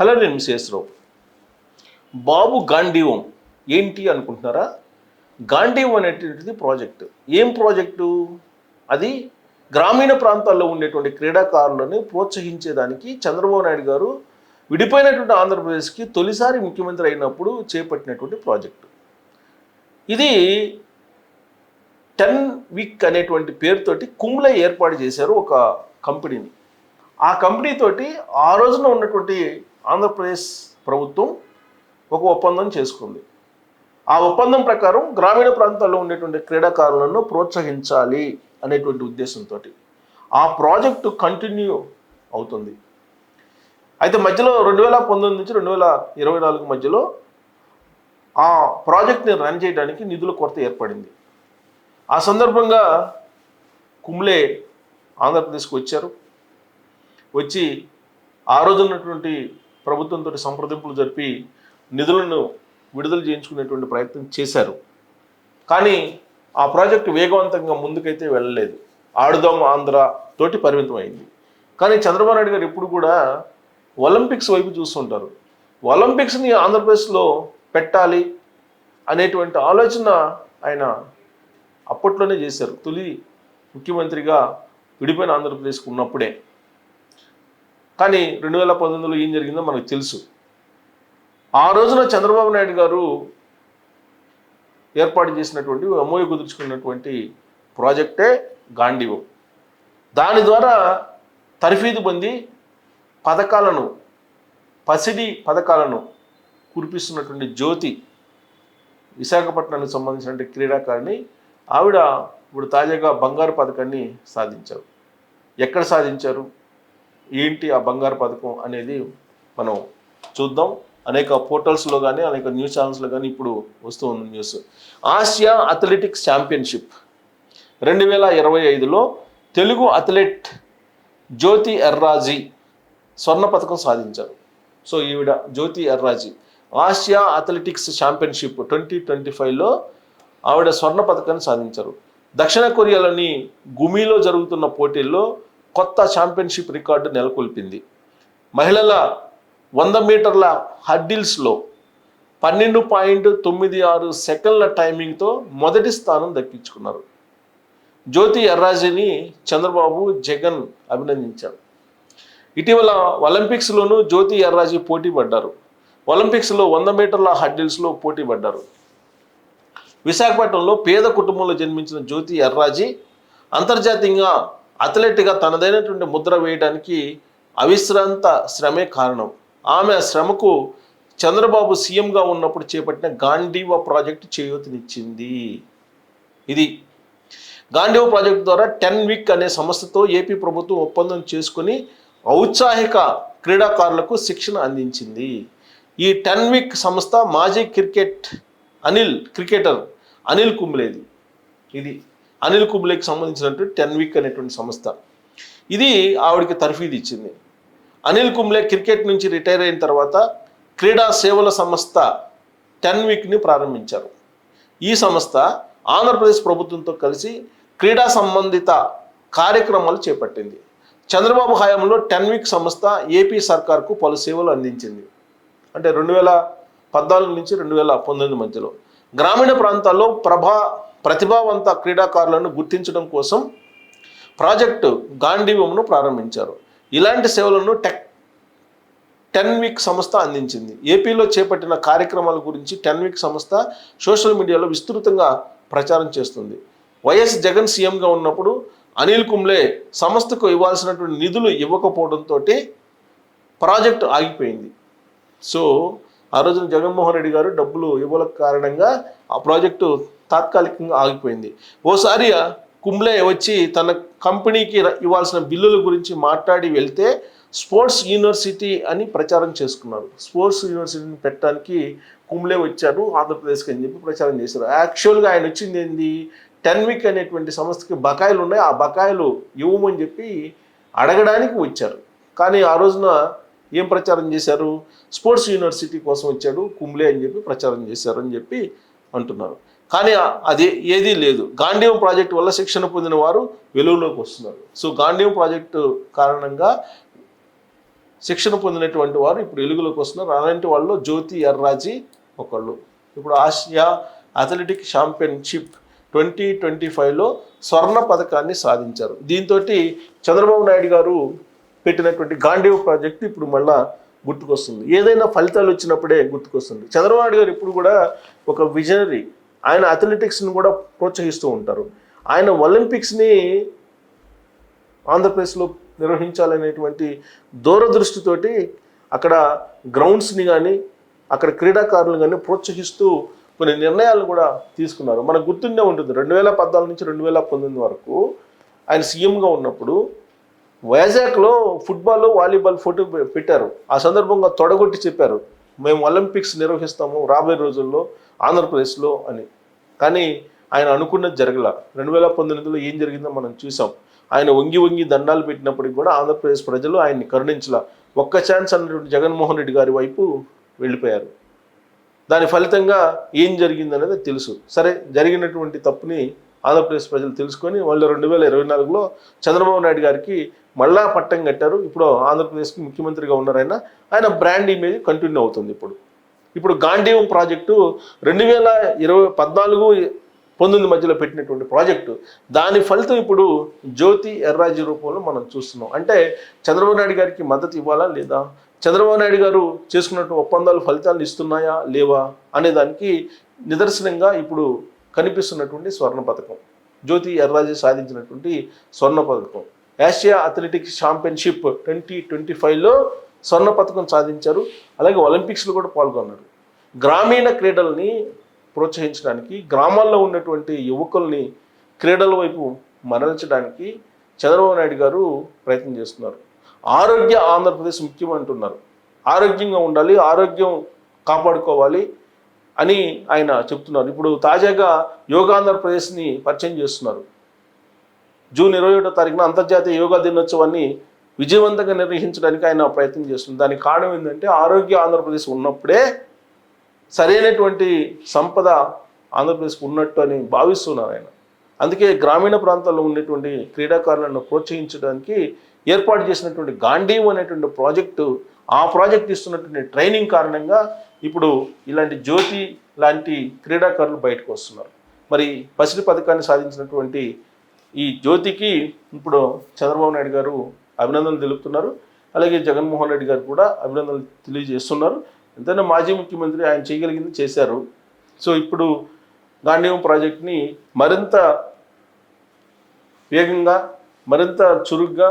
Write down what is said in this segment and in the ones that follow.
Hello నేను మిసేశ్వరావు బాబు గాంధీవం ఏంటి అనుకుంటున్నారా? గాంధీవం అనేటువంటిది ప్రాజెక్ట్. ఏం ప్రాజెక్టు? అది గ్రామీణ ప్రాంతాల్లో ఉండేటువంటి క్రీడాకారులను ప్రోత్సహించేదానికి చంద్రబాబు నాయుడు గారు విడిపోయినటువంటి ఆంధ్రప్రదేశ్కి తొలిసారి ముఖ్యమంత్రి అయినప్పుడు చేపట్టినటువంటి ప్రాజెక్టు. ఇది టెన్ వీక్ అనేటువంటి పేరుతోటి కుమ్ల ఏర్పాటు చేశారు ఒక కంపెనీని. ఆ కంపెనీతోటి ఆ రోజున ఉన్నటువంటి ఆంధ్రప్రదేశ్ ప్రభుత్వం ఒక ఒప్పందం చేసుకుంది. ఆ ఒప్పందం ప్రకారం గ్రామీణ ప్రాంతాల్లో ఉండేటువంటి క్రీడాకారులను ప్రోత్సహించాలి అనేటువంటి ఉద్దేశంతో ఆ ప్రాజెక్టు కంటిన్యూ అవుతుంది. అయితే మధ్యలో రెండు వేల పంతొమ్మిది నుంచి రెండు వేల ఇరవై నాలుగు మధ్యలో ఆ ప్రాజెక్ట్ని రన్ చేయడానికి నిధుల కొరత ఏర్పడింది. ఆ సందర్భంగా కుమ్లే ఆంధ్రప్రదేశ్కి వచ్చారు. వచ్చి ఆ రోజు ఉన్నటువంటి ప్రభుత్వంతో సంప్రదింపులు జరిపి నిధులను విడుదల చేయించుకునేటువంటి ప్రయత్నం చేశారు. కానీ ఆ ప్రాజెక్టు వేగవంతంగా ముందుకైతే వెళ్ళలేదు. ఆడుదాం ఆంధ్ర తోటి పరిమితం అయింది కానీ చంద్రబాబు నాయుడు గారు ఎప్పుడు కూడా ఒలింపిక్స్ వైపు చూస్తుంటారు. ఒలింపిక్స్ని ఆంధ్రప్రదేశ్లో పెట్టాలి అనేటువంటి ఆలోచన ఆయన అప్పట్లోనే చేశారు. తొలి ముఖ్యమంత్రిగా విడిపోయిన ఆంధ్రప్రదేశ్కు ఉన్నప్పుడే. కానీ రెండు వేల పంతొమ్మిదిలో ఏం జరిగిందో మనకు తెలుసు. ఆ రోజున చంద్రబాబు నాయుడు గారు ఏర్పాటు చేసినటువంటి అమోయ కుదుర్చుకున్నటువంటి ప్రాజెక్టే గాంధీవం దాని ద్వారా తర్ఫీదు పొంది పథకాలను పసిడి పథకాలను కురిపిస్తున్నటువంటి జ్యోతి విశాఖపట్నానికి సంబంధించినటువంటి క్రీడాకారిణి ఆవిడ ఇప్పుడు తాజాగా బంగారు పథకాన్ని సాధించారు. ఎక్కడ సాధించారు? ఏంటి ఆ బంగారు పథకం అనేది మనం చూద్దాం. అనేక పోర్టల్స్లో కానీ అనేక న్యూస్ ఛానల్స్లో కానీ ఇప్పుడు వస్తూ ఉంది న్యూస్ ఆసియా అథ్లెటిక్స్ ఛాంపియన్షిప్ రెండు వేల ఇరవై ఐదులో తెలుగు అథ్లెట్ జ్యోతి ఎర్రాజీ స్వర్ణ పథకం సాధించారు. సో ఈవిడ Jyothi Yarraji. Asia athletics championship twenty twenty ఫైవ్లో ఆవిడ స్వర్ణ పథకాన్ని సాధించారు. దక్షిణ కొరియాలోని గుమిలో జరుగుతున్న పోటీల్లో కొత్త ఛాంపియన్షిప్ రికార్డు నెలకొల్పింది. మహిళల వంద మీటర్ల హడ్డిల్స్లో పన్నెండు పాయింట్ తొమ్మిది ఆరు సెకండ్ల టైమింగ్తో మొదటి స్థానం దక్కించుకున్నారు. జ్యోతి ఎర్రాజీని చంద్రబాబు జగన్ అభినందించారు. ఇటీవల ఒలింపిక్స్లోనూ జ్యోతి ఎర్రాజీ పోటీ పడ్డారు. ఒలింపిక్స్లో వంద మీటర్ల హడ్డిల్స్లో పోటీ పడ్డారు. విశాఖపట్నంలో పేద కుటుంబంలో జన్మించిన జ్యోతి ఎర్రాజీ అంతర్జాతీయంగా అథ్లెట్గా తనదైనటువంటి ముద్ర వేయడానికి అవిశ్రాంత శ్రమే కారణం. ఆమె శ్రమకు చంద్రబాబు సీఎంగా ఉన్నప్పుడు చేపట్టిన గాంధీవ ప్రాజెక్టు చేయూతనిచ్చింది. ఇది గాంధీవ ప్రాజెక్టు ద్వారా టెన్ వీక్ అనే సంస్థతో ఏపీ ప్రభుత్వం ఒప్పందం చేసుకుని ఔత్సాహిక క్రీడాకారులకు శిక్షణ అందించింది. ఈ టెన్ వీక్ సంస్థ మాజీ క్రికెట్ అనిల్ క్రికెటర్ అనిల్ కుంబ్లేది. ఇది అనిల్ కుంబ్లేకి సంబంధించినటువంటి టెన్ వీక్ అనేటువంటి సంస్థ. ఇది ఆవిడకి తర్ఫీదు ఇచ్చింది అనిల్ కుంబ్లే క్రికెట్ నుంచి రిటైర్ అయిన తర్వాత క్రీడా సేవల సంస్థ టెన్ వీక్ని ప్రారంభించారు. ఈ సంస్థ ఆంధ్రప్రదేశ్ ప్రభుత్వంతో కలిసి క్రీడా సంబంధిత కార్యక్రమాలు చేపట్టింది. చంద్రబాబు హయాంలో టెన్ వీక్ సంస్థ ఏపీ సర్కార్కు పలు సేవలు అందించింది. అంటే రెండు వేల పద్నాలుగు నుంచి రెండు వేల పంతొమ్మిది మధ్యలో గ్రామీణ ప్రాంతాల్లో ప్రభా ప్రతిభావంత క్రీడాకారులను గుర్తించడం కోసం ప్రాజెక్టు గాంధీవంను ప్రారంభించారు. ఇలాంటి సేవలను టెక్ టెన్ వీక్ సంస్థ అందించింది. ఏపీలో చేపట్టిన కార్యక్రమాల గురించి టెన్ వీక్ సంస్థ సోషల్ మీడియాలో విస్తృతంగా ప్రచారం చేస్తుంది. వైఎస్ జగన్ సీఎంగా ఉన్నప్పుడు అనిల్ కుంబ్లే సంస్థకు ఇవ్వాల్సినటువంటి నిధులు ఇవ్వకపోవడంతో ప్రాజెక్టు ఆగిపోయింది. సో ఆ రోజున జగన్మోహన్ రెడ్డి గారు డబ్బులు ఇవ్వల కారణంగా ఆ ప్రాజెక్టు తాత్కాలికంగా ఆగిపోయింది. ఓసారి కుంబ్లే వచ్చి తన కంపెనీకి ఇవ్వాల్సిన బిల్లుల గురించి మాట్లాడి వెళ్తే స్పోర్ట్స్ యూనివర్సిటీ అని ప్రచారం చేసుకున్నారు. స్పోర్ట్స్ యూనివర్సిటీని పెట్టడానికి కుంబ్లే వచ్చారు ఆంధ్రప్రదేశ్కి అని చెప్పి ప్రచారం చేశారు. యాక్చువల్గా ఆయన వచ్చింది ఏంది? టెన్ వీక్ అనేటువంటి సంస్థకి బకాయిలు ఉన్నాయి ఆ బకాయిలు ఇవ్వమని చెప్పి అడగడానికి వచ్చారు. కానీ ఆ రోజున ఏం ప్రచారం చేశారు? స్పోర్ట్స్ యూనివర్సిటీ కోసం వచ్చాడు కుంబ్లే అని చెప్పి ప్రచారం చేశారు అని చెప్పి అంటున్నారు. కానీ అది ఏదీ లేదు. గాంధీవం ప్రాజెక్టు వల్ల శిక్షణ పొందిన వారు వెలుగులోకి వస్తున్నారు. సో గాంధీవం ప్రాజెక్టు కారణంగా శిక్షణ పొందినటువంటి వారు ఇప్పుడు వెలుగులోకి వస్తున్నారు. అలాంటి వాళ్ళు జ్యోతి ఎర్రాజీ ఒకళ్ళు. ఇప్పుడు Asia athletic championship twenty twenty ఫైవ్లో స్వర్ణ పథకాన్ని సాధించారు. దీంతో చంద్రబాబు నాయుడు గారు పెట్టినటువంటి గాంధీవ్ ప్రాజెక్ట్ ఇప్పుడు మళ్ళా గుర్తుకొస్తుంది. ఏదైనా ఫలితాలు వచ్చినప్పుడే గుర్తుకొస్తుంది. చంద్రబాబు నాయుడు గారు ఇప్పుడు కూడా ఒక విజనరీ ఆయన అథ్లెటిక్స్ని కూడా ప్రోత్సహిస్తూ ఉంటారు. ఆయన ఒలింపిక్స్ని ఆంధ్రప్రదేశ్లో నిర్వహించాలనేటువంటి దూరదృష్టితోటి అక్కడ గ్రౌండ్స్ని కానీ అక్కడ క్రీడాకారులు కానీ ప్రోత్సహిస్తూ కొన్ని నిర్ణయాలు కూడా తీసుకున్నారు. మనకు గుర్తుండే ఉంటుంది రెండు వేల పద్నాలుగు నుంచి రెండు వేల పంతొమ్మిది వరకు ఆయన సీఎంగా ఉన్నప్పుడు వైజాగ్లో ఫుట్బాల్ వాలీబాల్ ఫోటో పెట్టారు. ఆ సందర్భంగా తొడగొట్టి చెప్పారు. మేము ఒలింపిక్స్ నిర్వహిస్తాము రాబోయే రోజుల్లో ఆంధ్రప్రదేశ్లో అని. కానీ ఆయన అనుకున్నది జరగల. రెండు వేల పంతొమ్మిదిలో ఏం జరిగిందో మనం చూసాం. ఆయన వంగి వంగి దండాలు పెట్టినప్పటికి కూడా ఆంధ్రప్రదేశ్ ప్రజలు ఆయన్ని కరుణించలా. ఒక్క ఛాన్స్ అన్నటువంటి జగన్మోహన్ రెడ్డి గారి వైపు వెళ్ళిపోయారు. దాని ఫలితంగా ఏం జరిగిందనేది తెలుసు. సరే జరిగినటువంటి తప్పుని ఆంధ్రప్రదేశ్ ప్రజలు తెలుసుకొని వాళ్ళు రెండు వేల ఇరవై నాలుగులో చంద్రబాబు నాయుడు గారికి మళ్ళా పట్టం కట్టారు. ఇప్పుడు ఆంధ్రప్రదేశ్కి ముఖ్యమంత్రిగా ఉన్నారు ఆయన. ఆయన బ్రాండ్ ఇమేజ్ కంటిన్యూ అవుతుంది ఇప్పుడు. ఇప్పుడు గాంధీవం ప్రాజెక్టు రెండు వేల ఇరవై పద్నాలుగు పంతొమ్మిది మధ్యలో పెట్టినటువంటి ప్రాజెక్టు. దాని ఫలితం ఇప్పుడు జ్యోతి ఎర్రాజీ రూపంలో మనం చూస్తున్నాం. అంటే చంద్రబాబు నాయుడు గారికి మద్దతు ఇవ్వాలా లేదా? చంద్రబాబు నాయుడు గారు చేసుకున్నటువంటి ఒప్పందాలు ఫలితాలు ఇస్తున్నాయా లేవా అనే దానికి నిదర్శనంగా ఇప్పుడు కనిపిస్తున్నటువంటి స్వర్ణ పథకం జ్యోతి ఎర్రాజీ సాధించినటువంటి స్వర్ణ పథకం Asia athletics championship twenty twenty ఫైవ్లో స్వర్ణ పథకం సాధించారు. అలాగే ఒలింపిక్స్లో కూడా పాల్గొన్నారు. గ్రామీణ క్రీడల్ని ప్రోత్సహించడానికి గ్రామాల్లో ఉన్నటువంటి యువకుల్ని క్రీడల వైపు మరల్చడానికి చంద్రబాబు నాయుడు గారు ప్రయత్నం చేస్తున్నారు. ఆరోగ్య ఆంధ్రప్రదేశ్ ముఖ్యం అంటున్నారు ఆరోగ్యంగా ఉండాలి ఆరోగ్యం కాపాడుకోవాలి అని ఆయన చెప్తున్నారు. ఇప్పుడు తాజాగా యోగాంధ్రప్రదేశ్ని పరిచయం చేస్తున్నారు. జూన్ ఇరవై ఒకటో తారీఖున అంతర్జాతీయ యోగా దినోత్సవాన్ని విజయవంతంగా నిర్వహించడానికి ఆయన ప్రయత్నం చేస్తుంది దానికి కారణం ఏంటంటే ఆరోగ్య ఆంధ్రప్రదేశ్ ఉన్నప్పుడే సరైనటువంటి సంపద ఆంధ్రప్రదేశ్కి ఉన్నట్టు అని భావిస్తున్నారు ఆయన. అందుకే గ్రామీణ ప్రాంతాల్లో ఉన్నటువంటి క్రీడాకారులను ప్రోత్సహించడానికి ఏర్పాటు చేసినటువంటి గాంధీవ్ అనేటువంటి ప్రాజెక్టు ఆ ప్రాజెక్ట్ ఇస్తున్నటువంటి ట్రైనింగ్ కారణంగా ఇప్పుడు ఇలాంటి జ్యోతి లాంటి క్రీడాకారులు బయటకు వస్తున్నారు. మరి పసిడి పథకాన్ని సాధించినటువంటి ఈ జ్యోతికి ఇప్పుడు చంద్రబాబు నాయుడు గారు అభినందనలు తెలుపుతున్నారు. అలాగే జగన్మోహన్ రెడ్డి గారు కూడా అభినందనలు తెలియజేస్తున్నారు. ఎంతైనా మాజీ ముఖ్యమంత్రి ఆయన చేయగలిగింది చేశారు. సో ఇప్పుడు గాంధీవం ప్రాజెక్ట్ని మరింత వేగంగా మరింత చురుగ్గా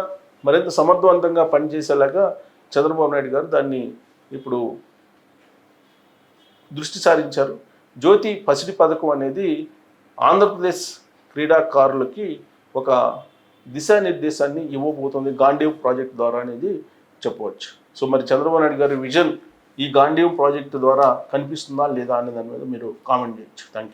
మరింత సమర్థవంతంగా పనిచేసేలాగా చంద్రబాబు నాయుడు గారు దాన్ని ఇప్పుడు దృష్టి సారించారు. జ్యోతి పసిడి పథకం అనేది ఆంధ్రప్రదేశ్ క్రీడాకారులకి ఒక దిశానిర్దేశాన్ని ఇవ్వబోతుంది గాంధీవ్ ప్రాజెక్ట్ ద్వారా అనేది చెప్పవచ్చు. సో మరి చంద్రబాబు నాయుడు గారి విజన్ ఈ గాంధీవ్ ప్రాజెక్టు ద్వారా కనిపిస్తుందా లేదా అనే దాని మీద మీరు కామెంట్ చేయొచ్చు. Thank you